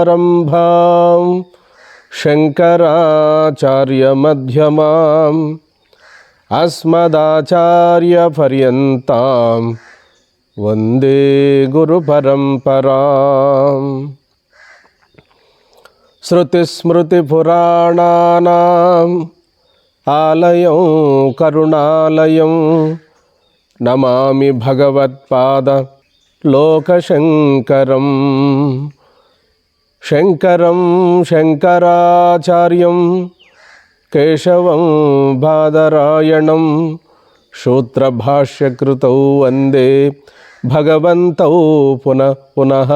సదాశివసమారంభాం శంకరాచార్యమధ్యమాం అస్మదాచార్యపర్యంతం వందే గురుపరంపరాం శృతిస్మృతిపురాణానాం ఆలయం కరుణాలయం. నమామి భగవత్పాద లోకశంకరం. శంకరం శంకరాచార్యం కేశవం బాదరాయణం శూత్రభాష్యకృతౌ వందే భగవంతౌ పునః పునః.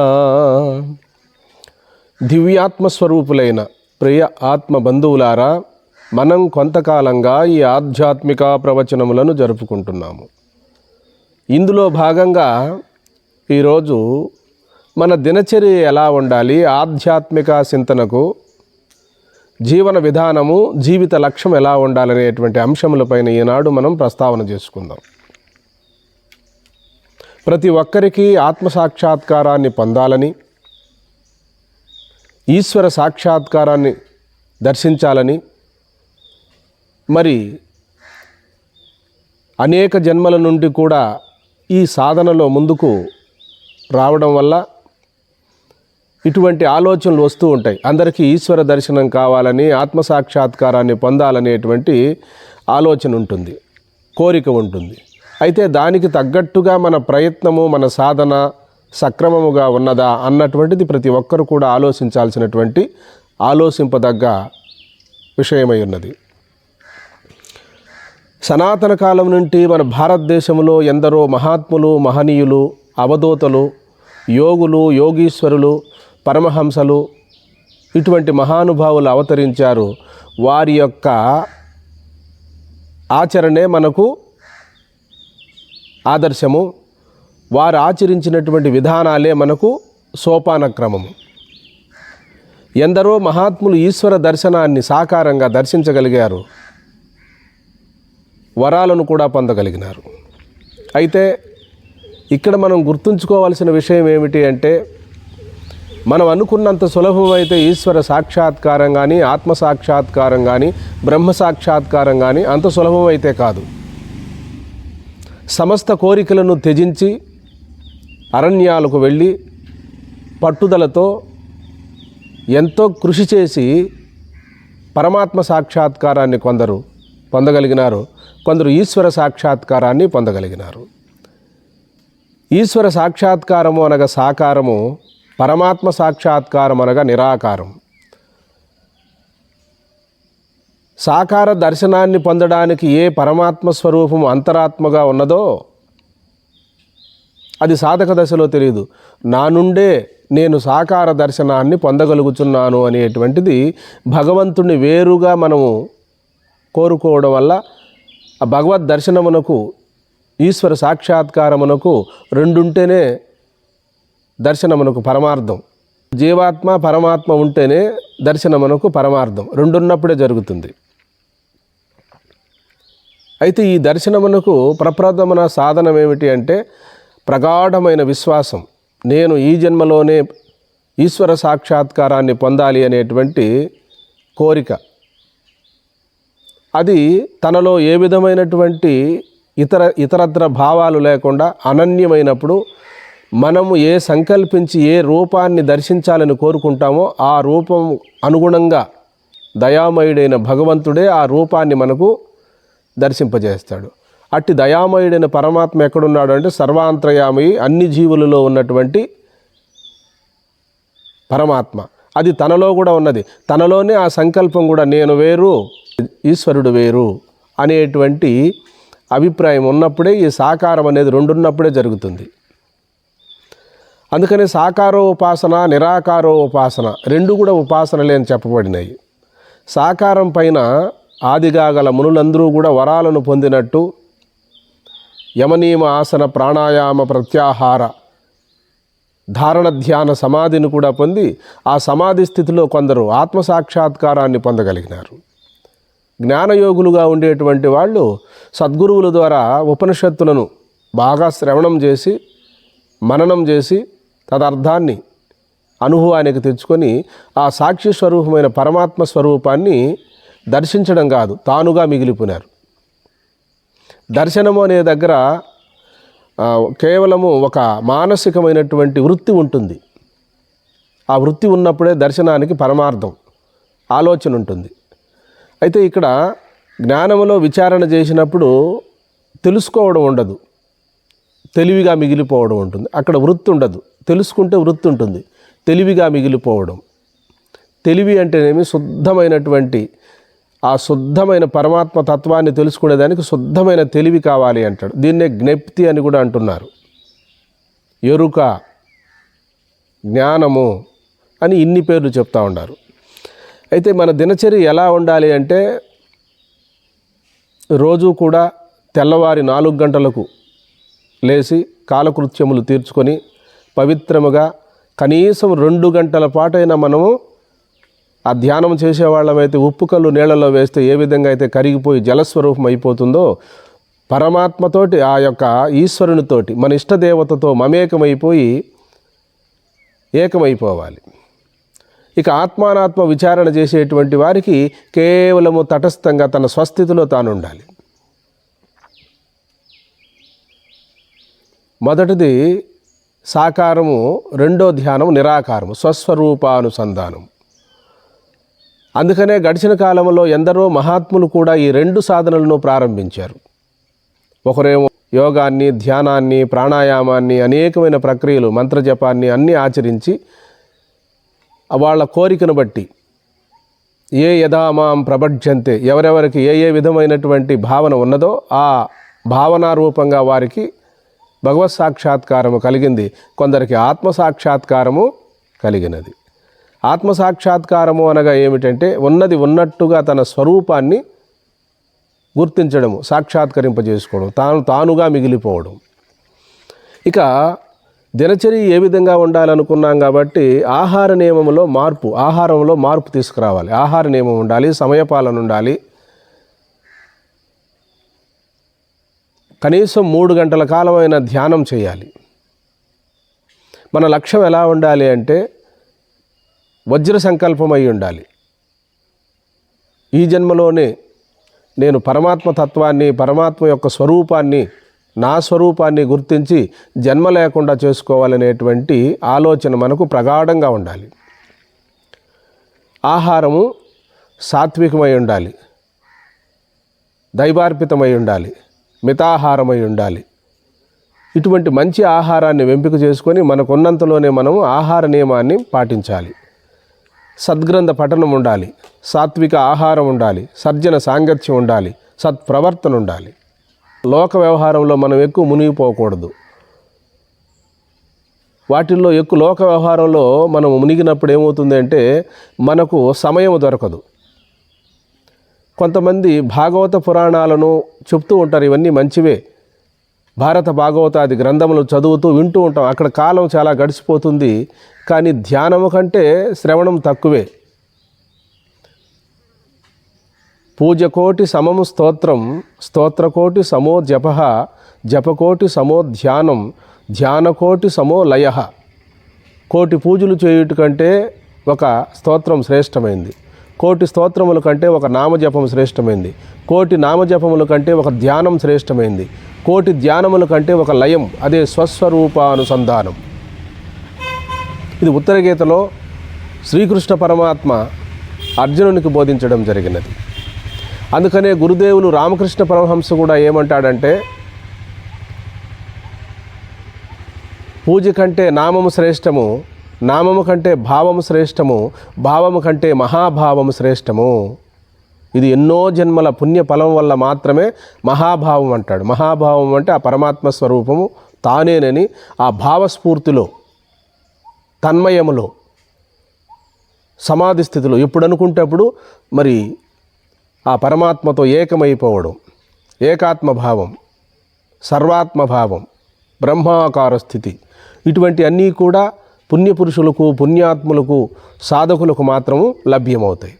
దివ్యాత్మస్వరూపులైన ప్రియ ఆత్మ బంధువులారా మనం కొంతకాలంగా ఈ ఆధ్యాత్మిక ప్రవచనములను జరుపుకుంటున్నాము. ఇందులో భాగంగా ఈరోజు మన దినచర్య ఎలా ఉండాలి ఆధ్యాత్మిక చింతనకు జీవన విధానము జీవిత లక్ష్యం ఎలా ఉండాలనేటువంటి అంశములపైన ఈనాడు మనం ప్రస్తావన చేసుకుందాం. ప్రతి ఒక్కరికి ఆత్మ సాక్షాత్కారాన్ని పొందాలని ఈశ్వర సాక్షాత్కారాన్ని దర్శించాలని మరి అనేక జన్మల నుండి కూడా ఈ సాధనలో ముందుకు రావడం వల్ల ఇటువంటి ఆలోచనలు వస్తూ ఉంటాయి. అందరికీ ఈశ్వర దర్శనం కావాలని ఆత్మ సాక్షాత్కారాన్ని పొందాలనేటువంటి ఆలోచన ఉంటుంది కోరిక ఉంటుంది. అయితే దానికి తగ్గట్టుగా మన ప్రయత్నము మన సాధన సక్రమముగా ఉన్నదా అన్నటువంటిది ప్రతి ఒక్కరు కూడా ఆలోచించాల్సినటువంటి ఆలోచింపదగ్గ విషయమై ఉన్నది. సనాతన కాలం నుండి మన భారతదేశంలో ఎందరో మహాత్ములు మహనీయులు అవధూతలు యోగులు యోగీశ్వరులు పరమహంసలు ఇటువంటి మహానుభావులు అవతరించారు. వారి యొక్క ఆచరణే మనకు ఆదర్శము. వారు ఆచరించినటువంటి విధానాలే మనకు సోపానక్రమము ఎందరో మహాత్ములు ఈశ్వర దర్శనాన్ని సాకారంగా దర్శించగలిగారు. వరాలను కూడా పొందగలిగినారు. అయితే ఇక్కడ మనం గుర్తుంచుకోవాల్సిన విషయం ఏమిటి అంటే మనం అనుకున్నంత సులభమైతే ఈశ్వర సాక్షాత్కారం కానీ ఆత్మ సాక్షాత్కారం కానీ బ్రహ్మ సాక్షాత్కారం కానీ అంత సులభమైతే కాదు. సమస్త కోరికలను త్యజించి అరణ్యాలకు వెళ్ళి పట్టుదలతో ఎంతో కృషి చేసి పరమాత్మ సాక్షాత్కారాన్ని కొందరు పొందగలిగినారు. కొందరు ఈశ్వర సాక్షాత్కారాన్ని పొందగలిగినారు. ఈశ్వర సాక్షాత్కారము అనగా సాకారము పరమాత్మ సాక్షాత్కారం అనగా నిరాకారం. సాకార దర్శనాన్ని పొందడానికి ఏ పరమాత్మ స్వరూపం అంతరాత్మగా ఉన్నదో అది సాధక దశలో తెలియదు. నా నుండే నేను సాకార దర్శనాన్ని పొందగలుగుతున్నాను అనేటువంటిది భగవంతుని వేరుగా మనము కోరుకోవడం వల్ల ఆ భగవద్ దర్శనమునకు ఈశ్వర సాక్షాత్కారమునకు రెండుంటేనే దర్శనమునకు పరమార్థం. జీవాత్మ పరమాత్మ ఉంటేనే దర్శనమునకు పరమార్థం. రెండున్నప్పుడే జరుగుతుంది. అయితే ఈ దర్శనమునకు ప్రప్రథమన సాధనం ఏమిటి అంటే ప్రగాఢమైన విశ్వాసం. నేను ఈ జన్మలోనే ఈశ్వర సాక్షాత్కారాన్ని పొందాలి అనేటువంటి కోరిక. అది తనలో ఏ విధమైనటువంటి ఇతర ఇతరత్ర భావాలు లేకుండా అనన్యమైనప్పుడు మనము ఏ సంకల్పించి ఏ రూపాన్ని దర్శించాలని కోరుకుంటామో ఆ రూపం అనుగుణంగా దయామయుడైన భగవంతుడే ఆ రూపాన్ని మనకు దర్శింపజేస్తాడు. అట్టి దయామయుడైన పరమాత్మ ఎక్కడున్నాడు అంటే సర్వాంతర్యామి అన్ని జీవులలో ఉన్నటువంటి పరమాత్మ. అది తనలో కూడా ఉన్నది. తనలోనే ఆ సంకల్పం కూడా నేను వేరు ఈశ్వరుడు వేరు అనేటువంటి అభిప్రాయం ఉన్నప్పుడే ఈ సాకారం అనేది రెండున్నప్పుడే జరుగుతుంది. అందుకని సాకారో ఉపాసన నిరాకారో ఉపాసన రెండు కూడా ఉపాసనలే అని చెప్పబడినాయి. సాకారం పైన ఆదిగాగల మునులందరూ కూడా వరాలను పొందినట్టు యమనీమ ఆసన ప్రాణాయామ ప్రత్యాహార ధారణ ధ్యాన సమాధిని కూడా పొంది ఆ సమాధి స్థితిలో కొందరు ఆత్మ సాక్షాత్కారాన్ని పొందగలిగినారు. జ్ఞానయోగులుగా ఉండేటువంటి వాళ్ళు సద్గురువుల ద్వారా ఉపనిషత్తులను బాగా శ్రవణం చేసి మననం చేసి తదర్థాన్ని అనుభవానికి తెచ్చుకొని ఆ సాక్షి స్వరూపమైన పరమాత్మ స్వరూపాన్ని దర్శించడం కాదు తానుగా మిగిలిపోయినారు. దర్శనము అనే దగ్గర కేవలము ఒక మానసికమైనటువంటి వృత్తి ఉంటుంది. ఆ వృత్తి ఉన్నప్పుడే దర్శనానికి పరమార్థం ఆలోచన ఉంటుంది. అయితే ఇక్కడ జ్ఞానములో విచారణ చేసినప్పుడు తెలుసుకోవడం ఉండదు. తెలివిగా మిగిలిపోవడం ఉంటుంది. అక్కడ వృత్తి ఉండదు. తెలుసుకుంటే వృత్తి ఉంటుంది. తెలివిగా మిగిలిపోవడం. తెలివి అంటేనేమి శుద్ధమైనటువంటి ఆ శుద్ధమైన పరమాత్మ తత్వాన్ని తెలుసుకునేదానికి శుద్ధమైన తెలివి కావాలి అంటాడు. దీన్నే జ్ఞప్తి అని కూడా అంటున్నారు. ఎరుక జ్ఞానము అని ఇన్ని పేర్లు చెప్తా ఉన్నారు. అయితే మన దినచర్య ఎలా ఉండాలి అంటే రోజు కూడా తెల్లవారి నాలుగు గంటలకు లేచి కాలకృత్యములు తీర్చుకొని పవిత్రముగా కనీసం రెండు గంటల పాటైనా మనము ఆ ధ్యానం చేసేవాళ్ళమైతే ఉప్పు కళ్ళు నీళ్ళలో వేస్తే ఏ విధంగా అయితే కరిగిపోయి జలస్వరూపం అయిపోతుందో పరమాత్మతోటి ఆ యొక్క ఈశ్వరునితోటి మన ఇష్టదేవతతో మమేకమైపోయి ఏకమైపోవాలి. ఇక ఆత్మానాత్మ విచారణ చేసేటువంటి వారికి కేవలము తటస్థంగా తన స్వస్థితిలో తాను ఉండాలి మొదటిది సాకారము రెండో ధ్యానం నిరాకారము స్వస్వరూపానుసంధానం అందుకనే గడిచిన కాలంలో ఎందరో మహాత్ములు కూడా ఈ రెండు సాధనలను ప్రారంభించారు. ఒకరేమో యోగాన్ని ధ్యానాన్ని ప్రాణాయామాన్ని అనేకమైన ప్రక్రియలు మంత్రజపాన్ని అన్నీ ఆచరించి వాళ్ళ కోరికను బట్టి ఏ యథామాం ప్రభజ్యంతే ఎవరెవరికి ఏ ఏ విధమైనటువంటి భావన ఉన్నదో ఆ భావనారూపంగా వారికి భగవత్ సాక్షాత్కారము కలిగింది. కొందరికి ఆత్మ సాక్షాత్కారము కలిగినది. ఆత్మసాక్షాత్కారము అనగా ఏమిటంటే ఉన్నది ఉన్నట్టుగా తన స్వరూపాన్ని గుర్తించడము సాక్షాత్కరింపజేసుకోవడం తాను తానుగా మిగిలిపోవడం. ఇక దినచర్య ఏ విధంగా ఉండాలనుకున్నాం కాబట్టి ఆహార నియమంలో మార్పు ఆహారంలో మార్పు తీసుకురావాలి. ఆహార నియమం ఉండాలి సమయపాలన ఉండాలి. కనీసం మూడు గంటల కాలమైన ధ్యానం చేయాలి. మన లక్ష్యం ఎలా ఉండాలి అంటే వజ్ర సంకల్పమై ఉండాలి. ఈ జన్మలోనే నేను పరమాత్మ తత్వాన్ని పరమాత్మ యొక్క స్వరూపాన్ని నా స్వరూపాన్ని గుర్తించి జన్మ లేకుండా చేసుకోవాలనేటువంటి ఆలోచన మనకు ప్రగాఢంగా ఉండాలి. ఆహారము సాత్వికమై ఉండాలి. దైవార్పితమై ఉండాలి. మితాహారమై ఉండాలి. ఇటువంటి మంచి ఆహారాన్ని ఎంపిక చేసుకొని మనకున్నంతలోనే మనము ఆహార నియమాన్ని పాటించాలి. సద్గ్రంథ పఠనం ఉండాలి. సాత్విక ఆహారం ఉండాలి. సర్జన సాంగత్యం ఉండాలి. సత్ప్రవర్తన ఉండాలి. లోక వ్యవహారంలో మనం ఎక్కువ మునిగిపోకూడదు. వాటిల్లో ఎక్కువ లోక వ్యవహారంలో మనం మునిగినప్పుడు ఏమవుతుంది అంటే మనకు సమయం దొరకదు. కొంతమంది భాగవత పురాణాలను చెప్తూ ఉంటారు. ఇవన్నీ మంచివే. భారత భాగవతాది గ్రంథములు చదువుతూ వింటూ ఉంటాం. అక్కడ కాలం చాలా గడిచిపోతుంది. కానీ ధ్యానము కంటే శ్రవణం తక్కువే. పూజకోటి సమము స్తోత్రం స్తోత్రకోటి సమో జప జపకోటి సమో ధ్యానం ధ్యానకోటి సమో లయ. కోటి పూజలు చేయుట కంటే ఒక స్తోత్రం శ్రేష్టమైంది. కోటి స్తోత్రముల కంటే ఒక నామజపం శ్రేష్టమైంది. కోటి నామజపముల కంటే ఒక ధ్యానం శ్రేష్టమైంది. కోటి ధ్యానముల కంటే ఒక లయం అదే స్వస్వరూపానుసంధానం. ఇది ఉత్తర గీతలో శ్రీకృష్ణ పరమాత్మ అర్జునునికి బోధించడం జరిగినది. అందుకనే గురుదేవులు రామకృష్ణ పరమహంస కూడా ఏమంటాడంటే పూజ కంటే నామము శ్రేష్టము నామము కంటే భావము శ్రేష్టము భావము కంటే మహాభావము శ్రేష్టము. ఇది ఎన్నో జన్మల పుణ్య ఫలం వల్ల మాత్రమే మహాభావం అంటాడు. మహాభావం అంటే ఆ పరమాత్మ స్వరూపము తానేనని ఆ భావస్ఫూర్తిలో తన్మయములో సమాధి స్థితిలో ఎప్పుడు అనుకుంటేప్పుడు మరి ఆ పరమాత్మతో ఏకమైపోవడం ఏకాత్మభావం సర్వాత్మభావం బ్రహ్మాకార స్థితి. ఇటువంటి అన్నీ కూడా పుణ్యపురుషులకు పుణ్యాత్ములకు సాధకులకు మాత్రము లభ్యమవుతాయి.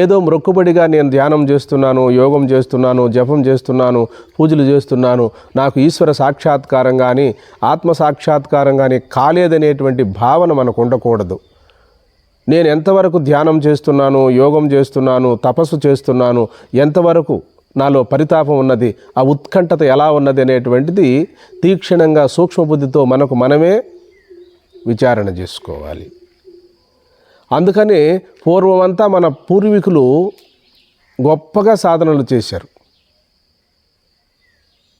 ఏదో మొక్కుబడిగా నేను ధ్యానం చేస్తున్నాను యోగం చేస్తున్నాను జపం చేస్తున్నాను పూజలు చేస్తున్నాను. నాకు ఈశ్వర సాక్షాత్కారం కానీ ఆత్మ సాక్షాత్కారం కానీ కాలేదనేటువంటి భావన మనకు ఉండకూడదు. నేను ఎంతవరకు ధ్యానం చేస్తున్నాను యోగం చేస్తున్నాను తపస్సు చేస్తున్నాను ఎంతవరకు నాలో పరితాపం ఉన్నది ఆ ఉత్కంఠత ఎలా ఉన్నది అనేటువంటిది తీక్షణంగా సూక్ష్మబుద్ధితో మనకు మనమే విచారణ చేసుకోవాలి. అందుకని పూర్వమంతా మన పూర్వీకులు గొప్పగా సాధనలు చేశారు.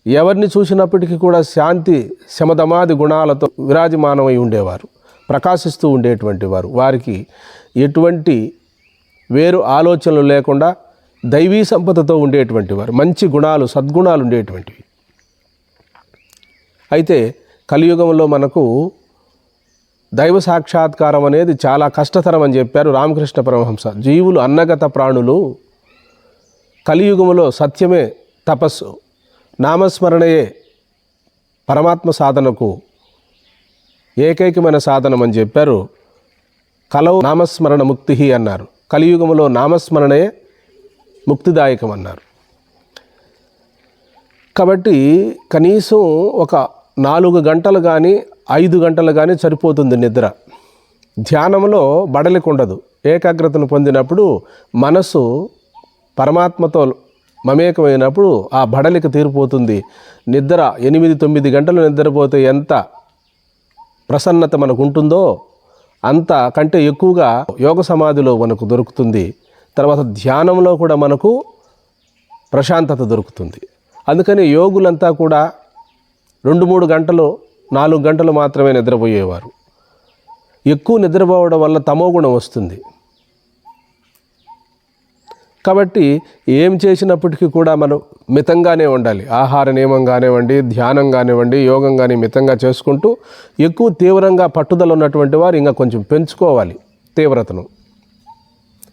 ఎవరిని చూసినప్పటికీ కూడా శాంతి శమదమాది గుణాలతో విరాజమానమై ఉండేవారు ప్రకాశిస్తూ ఉండేటువంటి వారు. వారికి ఎటువంటి వేరు ఆలోచనలు లేకుండా దైవీ సంపదతో ఉండేటువంటి వారు మంచి గుణాలు సద్గుణాలు ఉండేటువంటివి. అయితే కలియుగంలో మనకు దైవ సాక్షాత్కారం అనేది చాలా కష్టతరం అని చెప్పారు రామకృష్ణ పరమహంస. జీవులు అన్నగత ప్రాణులు కలియుగములో సత్యమే తపస్సు. నామస్మరణయే పరమాత్మ సాధనకు ఏకైకమైన సాధనం అని చెప్పారు. కలవు నామస్మరణ ముక్తి అన్నారు. కలియుగములో నామస్మరణయే ముక్తిదాయకం అన్నారు కాబట్టి కనీసం ఒక నాలుగు గంటలు కానీ ఐదు గంటలు కానీ సరిపోతుంది నిద్ర. ధ్యానంలో బడలిక ఉండదు. ఏకాగ్రతను పొందినప్పుడు మనసు పరమాత్మతో మమేకమైనప్పుడు ఆ బడలిక తీరిపోతుంది. నిద్ర ఎనిమిది తొమ్మిది గంటలు నిద్రపోతే ఎంత ప్రసన్నత మనకు ఉంటుందో అంత కంటే ఎక్కువగా యోగ సమాధిలో మనకు దొరుకుతుంది. తర్వాత ధ్యానంలో కూడా మనకు ప్రశాంతత దొరుకుతుంది. అందుకని యోగులంతా కూడా రెండు మూడు గంటలు నాలుగు గంటలు మాత్రమే నిద్రపోయేవారు. ఎక్కువ నిద్రపోవడం వల్ల తమో గుణం వస్తుంది. కాబట్టి ఏం చేసినప్పటికీ కూడా మనం మితంగానే ఉండాలి. ఆహార నియమం కానివ్వండి ధ్యానం కానివ్వండి యోగం కానీ మితంగా చేసుకుంటూ ఎక్కువ తీవ్రంగా పట్టుదల ఉన్నటువంటి వారు ఇంకా కొంచెం పెంచుకోవాలి తీవ్రతను.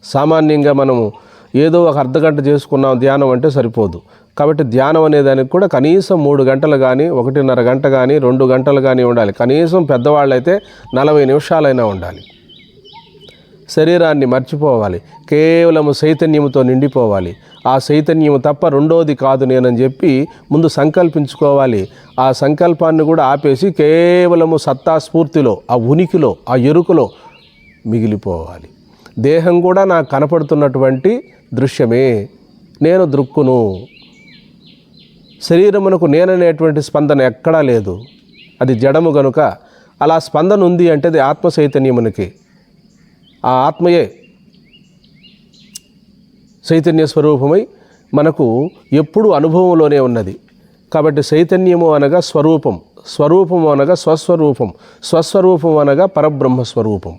సామాన్యంగా మనము ఏదో ఒక అర్ధగంట చేసుకున్నాం ధ్యానం అంటే సరిపోదు. కాబట్టి ధ్యానం అనే దానికి కూడా కనీసం మూడు గంటలు కానీ ఒకటిన్నర గంట కానీ రెండు గంటలు కానీ ఉండాలి. కనీసం పెద్దవాళ్ళైతే నలభై నిమిషాలైనా ఉండాలి. శరీరాన్ని మర్చిపోవాలి. కేవలము చైతన్యముతో నిండిపోవాలి. ఆ చైతన్యము తప్ప రెండోది కాదు నేనని చెప్పి ముందు సంకల్పించుకోవాలి. ఆ సంకల్పాన్ని కూడా ఆపేసి కేవలము సత్తా స్ఫూర్తిలో ఆ ఉనికిలో ఆ ఎరుకలో మిగిలిపోవాలి. దేహం కూడా నాకు కనపడుతున్నటువంటి దృశ్యమే. నేను దృక్కును. శరీరమునకు నేననేటువంటి స్పందన ఎక్కడా లేదు. అది జడము గనుక అలా స్పందన ఉంది అంటే అది ఆత్మ చైతన్యమునికి. ఆ ఆత్మయే చైతన్య స్వరూపమై మనకు ఎప్పుడు అనుభవంలోనే ఉన్నది. కాబట్టి చైతన్యము అనగా స్వరూపం స్వరూపము అనగా స్వస్వరూపం స్వస్వరూపం అనగా పరబ్రహ్మ స్వరూపం.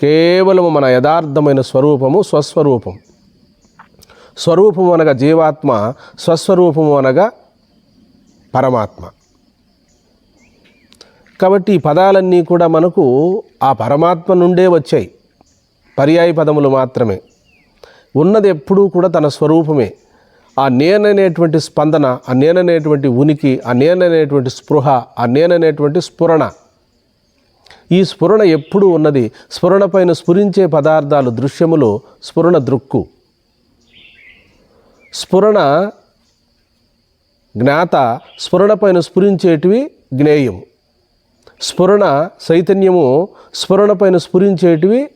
కేవలము మన యథార్థమైన స్వరూపము స్వస్వరూపం. స్వరూపము అనగా జీవాత్మ స్వస్వరూపము అనగా పరమాత్మ. కాబట్టి ఈ పదాలన్నీ కూడా మనకు ఆ పరమాత్మ నుండే వచ్చాయి. పర్యాయ పదములు మాత్రమే. ఉన్నది ఎప్పుడూ కూడా తన స్వరూపమే. ఆ నేననేటువంటి స్పందన ఆ నేననేటువంటి ఉనికి ఆ నేననేటువంటి స్పృహ ఆ నేననేటువంటి స్ఫురణ. ఈ స్ఫురణ ఎప్పుడూ ఉన్నది. స్ఫురణ పైన స్ఫురించే పదార్థాలు దృశ్యములు స్ఫురణ దృక్కు. స్ఫురణ జ్ఞాత స్ఫురణ పైన స్ఫురించేటివి జ్ఞేయము స్ఫురణ చైతన్యము స్ఫురణ పైన స్ఫురించేటివి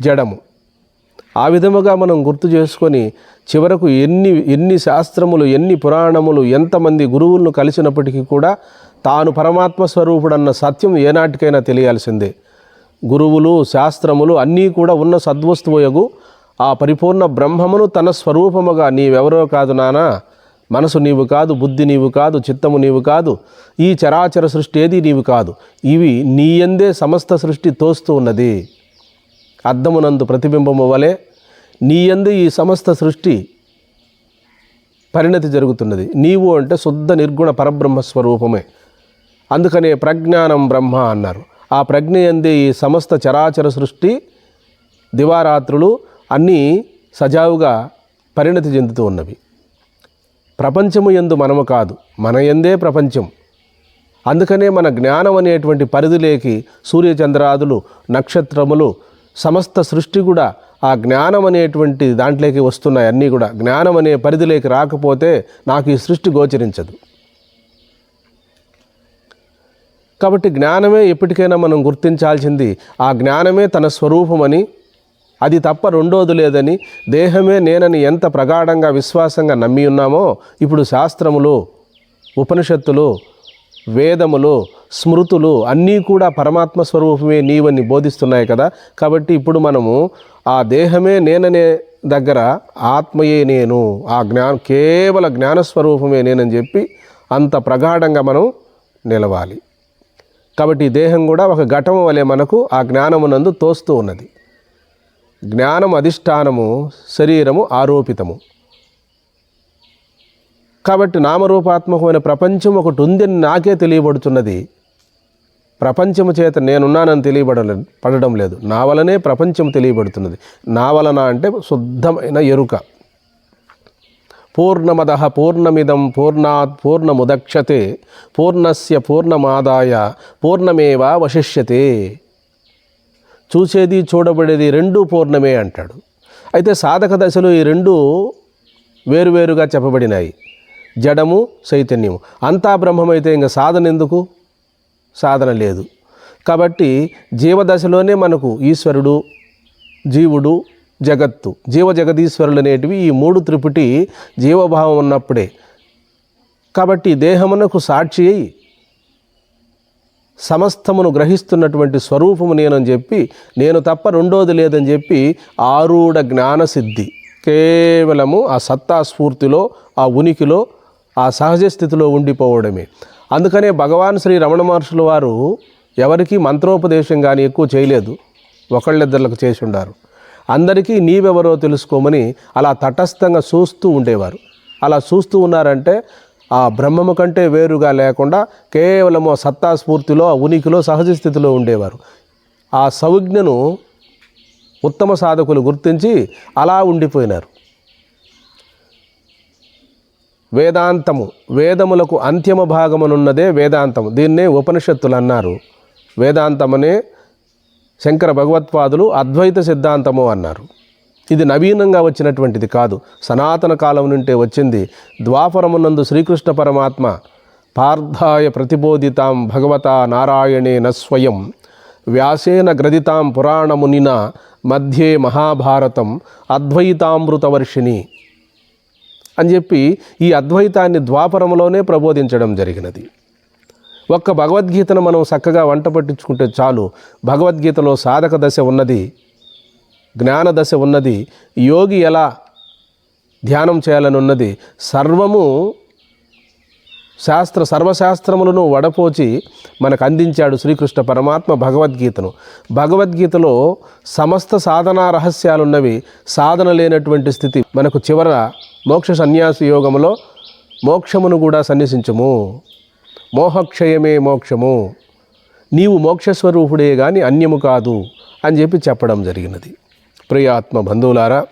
జడము. ఆ విధముగా మనం గుర్తు చేసుకొని చివరకు ఎన్ని ఎన్ని శాస్త్రములు ఎన్ని పురాణములు ఎంతమంది గురువులను కలిసినప్పటికీ కూడా తాను పరమాత్మ స్వరూపుడన్న సత్యం ఏనాటికైనా తెలియాల్సిందే. గురువులు శాస్త్రములు అన్నీ కూడా ఉన్న సద్వస్తువుయగు ఆ పరిపూర్ణ బ్రహ్మమును తన స్వరూపముగా నీవెవరో కాదు నానా. మనసు నీవు కాదు బుద్ధి నీవు కాదు చిత్తము నీవు కాదు ఈ చరాచర సృష్టి ఏది నీవు కాదు. ఇవి నీయందే సమస్త సృష్టి తోస్తూ ఉన్నది. అద్దమునందు ప్రతిబింబము వలె నీయందే ఈ సమస్త సృష్టి పరిణతి జరుగుతున్నది. నీవు అంటే శుద్ధ నిర్గుణ పరబ్రహ్మ స్వరూపమే. అందుకనే ప్రజ్ఞానం బ్రహ్మ అన్నారు. ఆ ప్రజ్ఞ ఎందే ఈ సమస్త చరాచర సృష్టి దివారాత్రులు అన్నీ సజావుగా పరిణతి చెందుతూ ఉన్నవి. ప్రపంచము ఎందు మనము కాదు మన ఎందే ప్రపంచం. అందుకనే మన జ్ఞానం అనేటువంటి పరిధిలోకి సూర్యచంద్రాదులు నక్షత్రములు సమస్త సృష్టి కూడా ఆ జ్ఞానం అనేటువంటి దాంట్లోకి వస్తున్నాయి అన్నీ కూడా. జ్ఞానం అనే పరిధిలోకి రాకపోతే నాకు ఈ సృష్టి గోచరించదు. కాబట్టి జ్ఞానమే ఎప్పటికైనా మనం గుర్తించాల్సింది ఆ జ్ఞానమే తన స్వరూపమని అది తప్ప రెండోది లేదని దేహమే నేనని ఎంత ప్రగాఢంగా విశ్వాసంగా నమ్మి ఉన్నామో ఇప్పుడు శాస్త్రములు ఉపనిషత్తులు వేదములు స్మృతులు అన్నీ కూడా పరమాత్మ స్వరూపమే నీవని బోధిస్తున్నాయి కదా. కాబట్టి ఇప్పుడు మనము ఆ దేహమే నేననే దగ్గర ఆత్మయే నేను ఆ జ్ఞా కేవల జ్ఞానస్వరూపమే నేనని చెప్పి అంత ప్రగాఢంగా మనం నిలవాలి. కాబట్టి దేహం కూడా ఒక ఘటము వలె మనకు ఆ జ్ఞానమునందు తోస్తూ ఉన్నది. జ్ఞానం అధిష్టానము శరీరము ఆరోపితము. కాబట్టి నామరూపాత్మకమైన ప్రపంచం ఒకటి ఉందని నాకే తెలియబడుతున్నది. ప్రపంచము చేత నేనున్నానని తెలియబడ పడడం లేదు. నా వలనే ప్రపంచం తెలియబడుతున్నది. నా వలన అంటే శుద్ధమైన ఎరుక. పూర్ణమద పూర్ణమిదం పూర్ణాత్ పూర్ణముదక్షతే పూర్ణస్య పూర్ణమాదాయ పూర్ణమేవా వశిష్యతే. చూసేది చూడబడేది రెండు పూర్ణమే అంటాడు. అయితే సాధక దశలో ఈ రెండు వేరువేరుగా చెప్పబడినాయి. జడము చైతన్యము. అంతా బ్రహ్మమైతే ఇంకా సాధన ఎందుకు? సాధన లేదు. కాబట్టి జీవదశలోనే మనకు ఈశ్వరుడు జీవుడు జగత్తు. జీవ జగదీశ్వరులు అనేటివి ఈ మూడు త్రిపుటి జీవభావం ఉన్నప్పుడే. కాబట్టి దేహమునకు సాక్షి అయి సమస్తమును గ్రహిస్తున్నటువంటి స్వరూపము నేనని చెప్పి నేను తప్ప రెండోది లేదని చెప్పి ఆరూఢ జ్ఞానసిద్ధి. కేవలము ఆ సత్తా స్ఫూర్తిలో ఆ ఉనికిలో ఆ సహజ స్థితిలో ఉండిపోవడమే. అందుకనే భగవాన్ శ్రీ రమణ మహర్షుల వారు ఎవరికీ మంత్రోపదేశం కానీ ఎక్కువ చేయలేదు. ఒకళ్ళిద్దరికి చేసి ఉండారు అందరికీ నీవెవరో తెలుసుకోమని అలా తటస్థంగా చూస్తూ ఉండేవారు. అలా చూస్తూ ఉన్నారంటే ఆ బ్రహ్మము కంటే వేరుగా లేకుండా కేవలము ఆ సత్తా స్ఫూర్తిలో ఉనికిలో సహజ స్థితిలో ఉండేవారు. ఆ సౌజ్ఞను ఉత్తమ సాధకులు గుర్తించి అలా ఉండిపోయినారు. వేదాంతము వేదములకు అంత్యమ భాగమునున్నదే వేదాంతము. దీన్నే ఉపనిషత్తులు అన్నారు. వేదాంతమనే శంకర భగవత్పాదులు అద్వైత సిద్ధాంతము అన్నారు. ఇది నవీనంగా వచ్చినటువంటిది కాదు. సనాతన కాలం నుంటే వచ్చింది. ద్వాపరమునందు శ్రీకృష్ణ పరమాత్మ పార్థాయ ప్రతిబోధితాం భగవతా నారాయణేన స్వయం. వ్యాసేన గ్రదితాం పురాణమునిన మధ్యే మహాభారతం అద్వైతామృతవర్షిణి అని చెప్పి ఈ అద్వైతాన్ని ద్వాపరంలోనే ప్రబోధించడం జరిగినది. ఒక్క భగవద్గీతను మనం చక్కగా వంట పట్టించుకుంటే చాలు. భగవద్గీతలో సాధక దశ ఉన్నది. జ్ఞానదశ ఉన్నది. యోగి ఎలా ధ్యానం చేయాలని ఉన్నది సర్వము శాస్త్ర సర్వశాస్త్రములను వడపోచి మనకు అందించాడు శ్రీకృష్ణ పరమాత్మ భగవద్గీతను. భగవద్గీతలో సమస్త సాధనా రహస్యాలున్నవి సాధన లేనటువంటి స్థితి. మనకు చివర మోక్ష సన్యాసి యోగములో మోక్షమును కూడా సన్యసించము. మోహక్షయమే మోక్షము. నీవు మోక్షస్వరూపుడే కానీ అన్యము కాదు అని చెప్పి చెప్పడం జరిగినది. ప్రియాత్మ బంధువులారా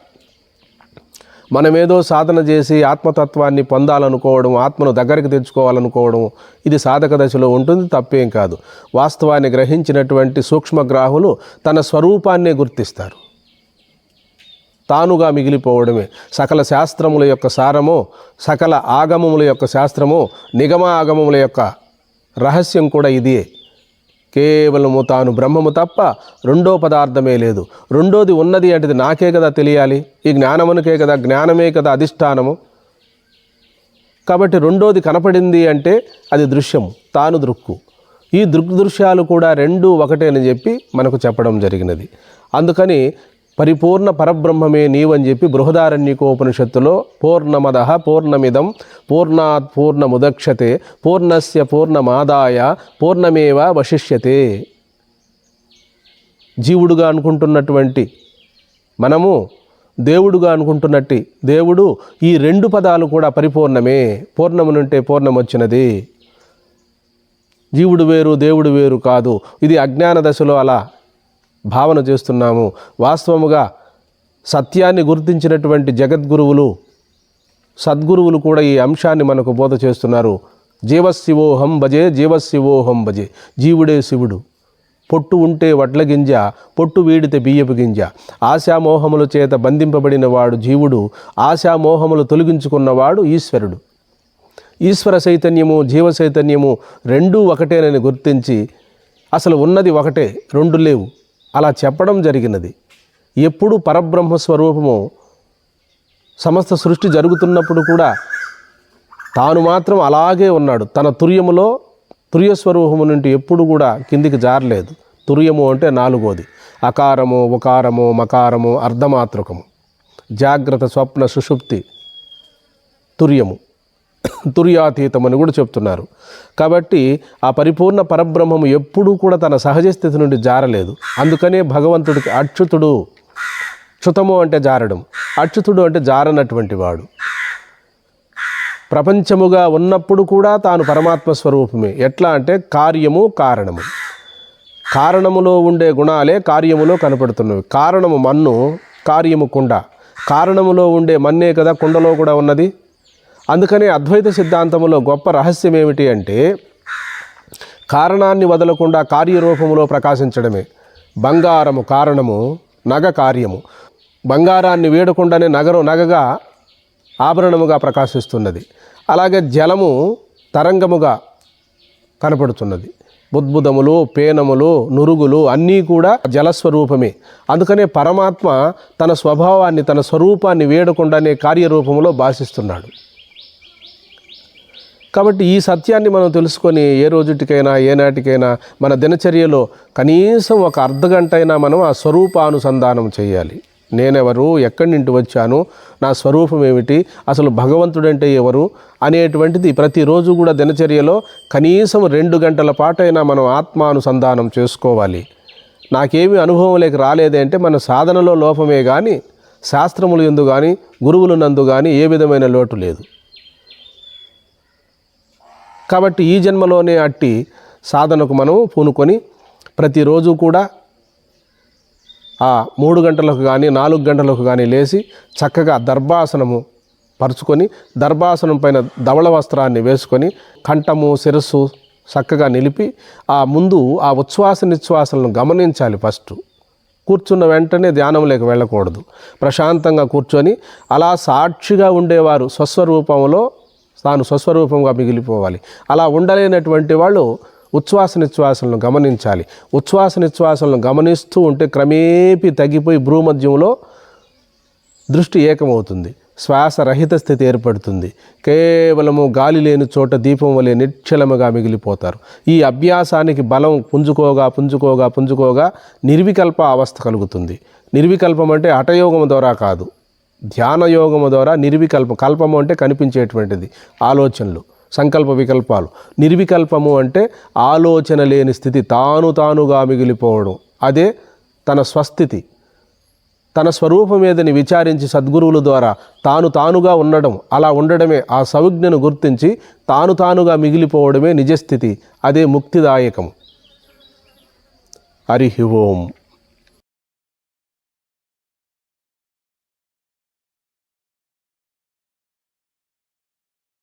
మనమేదో సాధన చేసి ఆత్మతత్వాన్ని పొందాలనుకోవడం ఆత్మను దగ్గరికి తెచ్చుకోవాలనుకోవడం ఇది సాధక దశలో ఉంటుంది తప్పేం కాదు. వాస్తవాన్ని గ్రహించినటువంటి సూక్ష్మగ్రాహులు తన స్వరూపాన్నే గుర్తిస్తారు. తానుగా మిగిలిపోవడమే. సకల శాస్త్రముల యొక్క సారము సకల ఆగమముల యొక్క శాస్త్రము నిగమ ఆగమముల యొక్క రహస్యం కూడా ఇదే. కేవలము తాను బ్రహ్మము తప్ప రెండో పదార్థమే లేదు. రెండోది ఉన్నది అంటే నాకే కదా తెలియాలి. ఈ జ్ఞానమునకే కదా జ్ఞానమే కదా అధిష్టానము. కాబట్టి రెండోది కనపడింది అంటే అది దృశ్యము తాను దృక్కు. ఈ దృగ్దృశ్యాలు కూడా రెండు ఒకటేనని చెప్పి మనకు చెప్పడం జరిగినది. అందుకని పరిపూర్ణ పరబ్రహ్మమే నీవని చెప్పి బృహదారణ్యకోపనిషత్తులో పూర్ణమద పూర్ణమిదం పూర్ణాత్ పూర్ణముదక్షతే పూర్ణస్య పూర్ణమాదాయ పూర్ణమేవ వశిష్యతే. జీవుడుగా అనుకుంటున్నటువంటి మనము దేవుడుగా అనుకుంటున్నట్టి దేవుడు ఈ రెండు పదాలు కూడా పరిపూర్ణమే పూర్ణము నుంటే పూర్ణం వచ్చినది జీవుడు వేరు దేవుడు వేరు కాదు. ఇది అజ్ఞాన దశలో అలా భావన చేస్తున్నాము. వాస్తవముగా సత్యాన్ని గుర్తించినటువంటి జగద్గురువులు సద్గురువులు కూడా ఈ అంశాన్ని మనకు బోధ చేస్తున్నారు. జీవశివోహం భజే జీవశివోహం భజే. జీవుడే శివుడు. పొట్టు ఉంటే వడ్ల గింజ పొట్టు వీడితే బియ్యపు గింజ. ఆశామోహముల చేత బంధింపబడిన వాడు జీవుడు ఆశామోహములు తొలగించుకున్నవాడు ఈశ్వరుడు. ఈశ్వర చైతన్యము జీవ చైతన్యము రెండూ ఒకటేనని గుర్తించి అసలు ఉన్నది ఒకటే రెండు లేవు. అలా చెప్పడం జరిగినది. ఎప్పుడు పరబ్రహ్మ స్వరూపము సమస్త సృష్టి జరుగుతున్నప్పుడు కూడా తాను మాత్రం అలాగే ఉన్నాడు. తన తుర్యములో తుర్య స్వరూపము నుండి ఎప్పుడు కూడా కిందికి జారలేదు. తుర్యము అంటే నాలుగోది. అకారము ఉకారము మకారము అర్ధమాతృకము జాగ్రత్త స్వప్న సుషుప్తి తుర్యము. తుర్యాతీతం అని కూడా చెప్తున్నారు. కాబట్టి ఆ పరిపూర్ణ పరబ్రహ్మము ఎప్పుడూ కూడా తన సహజ స్థితి నుండి జారలేదు. అందుకనే భగవంతుడికి అచ్యుతుడు క్షుతము అంటే జారడం అచ్యుతుడు అంటే జారనటువంటి వాడు. ప్రపంచముగా ఉన్నప్పుడు కూడా తాను పరమాత్మ స్వరూపమే. ఎట్లా అంటే కార్యము కారణము. కారణములో ఉండే గుణాలే కార్యములో కనపడుతున్నవి. కారణము మన్ను కార్యము కుండ. కారణములో ఉండే మన్నే కదా కుండలో కూడా ఉన్నది. అందుకనే అద్వైత సిద్ధాంతములో గొప్ప రహస్యం ఏమిటి అంటే కారణాన్ని వదలకుండా కార్యరూపంలో ప్రకాశించడమే. బంగారము కారణము నగ కార్యము. బంగారాన్ని వేడకుండానే నగరం నగగా ఆభరణముగా ప్రకాశిస్తున్నది. అలాగే జలము తరంగముగా కనపడుతున్నది. బుద్భుదములు పేనములు నురుగులు అన్నీ కూడా జలస్వరూపమే. అందుకనే పరమాత్మ తన స్వభావాన్ని తన స్వరూపాన్ని వేడకుండానే కార్యరూపంలో భాషిస్తున్నాడు. కాబట్టి ఈ సత్యాన్ని మనం తెలుసుకొని ఏ రోజుటికైనా ఏనాటికైనా మన దినచర్యలో కనీసం ఒక అర్ధగంట అయినా మనం ఆ స్వరూపానుసంధానం చేయాలి. నేనెవరు? ఎక్కడి నుండి వచ్చాను? నా స్వరూపం ఏమిటి? అసలు భగవంతుడంటే ఎవరు? అనేటువంటిది ప్రతిరోజు కూడా దినచర్యలో కనీసం రెండు గంటల పాటైనా మనం ఆత్మానుసంధానం చేసుకోవాలి. నాకేమీ అనుభవం లేక రాలేదే అంటే మన సాధనలో లోపమే కానీ శాస్త్రములు ఎందు కానీ గురువులు నందు కానీ ఏ విధమైన లోటు లేదు. కాబట్టి ఈ జన్మలోనే అట్టి సాధనకు మనం పూనుకొని ప్రతిరోజు కూడా ఆ మూడు గంటలకు కానీ నాలుగు గంటలకు కానీ లేచి చక్కగా దర్భాసనము పరుచుకొని దర్భాసనం పైన ధవళ వస్త్రాన్ని వేసుకొని కంఠము శిరస్సు చక్కగా నిలిపి ఆ ముందు ఆ ఉచ్ఛ్వాస నిశ్వాసలను గమనించాలి ఫస్ట్. కూర్చున్న వెంటనే ధ్యానంలోకి వెళ్ళకూడదు. ప్రశాంతంగా కూర్చొని అలా సాక్షిగా ఉండేవారు స్వస్వరూపంలో తాను స్వస్వరూపంగా మిగిలిపోవాలి. అలా ఉండలేనటువంటి వాళ్ళు ఉచ్ఛ్వాస నిశ్వాసలను గమనించాలి. ఉచ్ఛ్వాస నిశ్వాసలను గమనిస్తూ ఉంటే క్రమేపీ తగ్గిపోయి భ్రూమధ్యంలో దృష్టి ఏకమవుతుంది. శ్వాసరహిత స్థితి ఏర్పడుతుంది. కేవలము గాలి లేని చోట దీపం వలె నిశ్చలముగా మిగిలిపోతారు. ఈ అభ్యాసానికి బలం పుంజుకోగా పుంజుకోగా పుంజుకోగా నిర్వికల్ప అవస్థ కలుగుతుంది. నిర్వికల్పం అంటే హఠయోగం ద్వారా కాదు. ధ్యాన యోగము ద్వారా నిర్వికల్పం కల్పము అంటే కనిపించేటువంటిది ఆలోచనలు సంకల్ప వికల్పాలు. నిర్వికల్పము అంటే ఆలోచన లేని స్థితి తాను తానుగా మిగిలిపోవడం. అదే తన స్వస్థితి. తన స్వరూపం మీదని విచారించి సద్గురువుల ద్వారా తాను తానుగా ఉండడం అలా ఉండడమే ఆ సౌజ్ఞను గుర్తించి తాను తానుగా మిగిలిపోవడమే నిజస్థితి అదే ముక్తిదాయకం హరి ఓం.